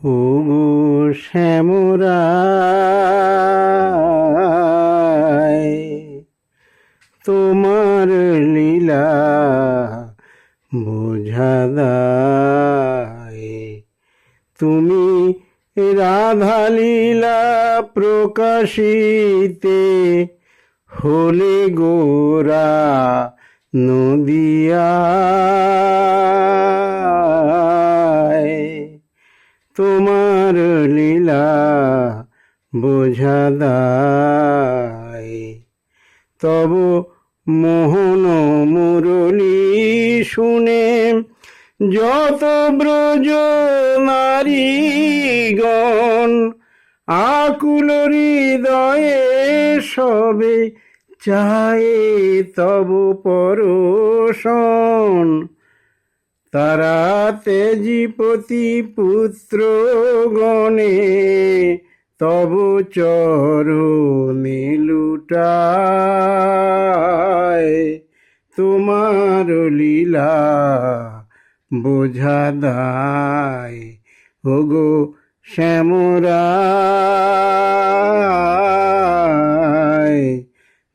ও গো শ্যামরায় তোমার লীলা বোঝাদায় তুমি রাধা লীলা প্রকাশিতে হলে গোরা নদিয়ায় তোমার লীলা বোঝাদায় তব মোহন মুরলী শুনে যত ব্রজ নারীগণ আকুল হৃদয়ে সবে চায় তব পরশন। তারা তেজিপতি পুত্র গণে, তব চরণে লুটায়। তোমার লীলা বোঝা দায়, ওগো শ্যামরায়।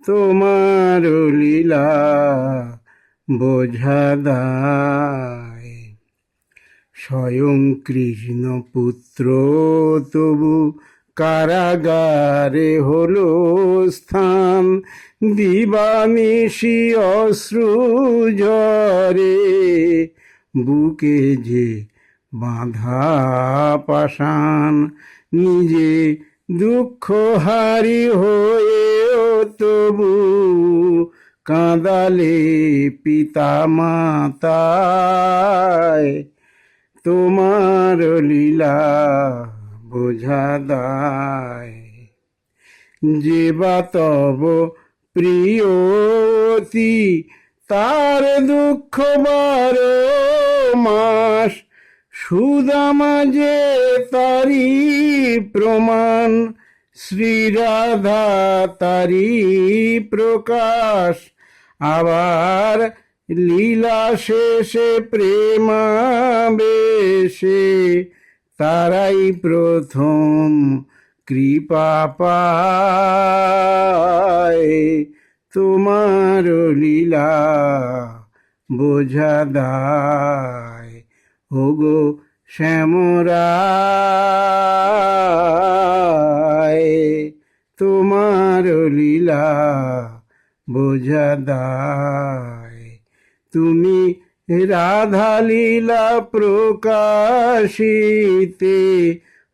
তোমার লীলা বোঝা দায়। স্বয়ং কৃষ্ণ পুত্র, তবু কারাগারে হলো স্থান। দিবানিশি অশ্রু ঝরে, বুকে যে বাঁধা পাষাণ, নিজে দুঃখ হারি হয়েও তবু কাঁদালে পিতা মাতায় তোমার লীলা বোঝা দায়। যে বা তব প্রিয়তি, তার দুঃখ বারো মাস। সুদামা যে তারি প্রমাণ, শ্রীরাধা তারি প্রকাশ। আবার লীলা শেষে প্রেমাবেশে, তারাই প্রথম কৃপা পায়। তোমার লীলা বোঝা দায়। ওগো শ্যামরায় তোমার লীলা বোঝা দায়। তুমি রাধা লীলা প্রকাশিতে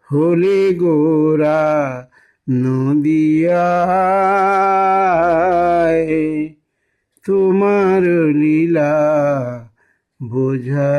হলে গোরা নদিয়ায়। তোমার লীলা বোঝা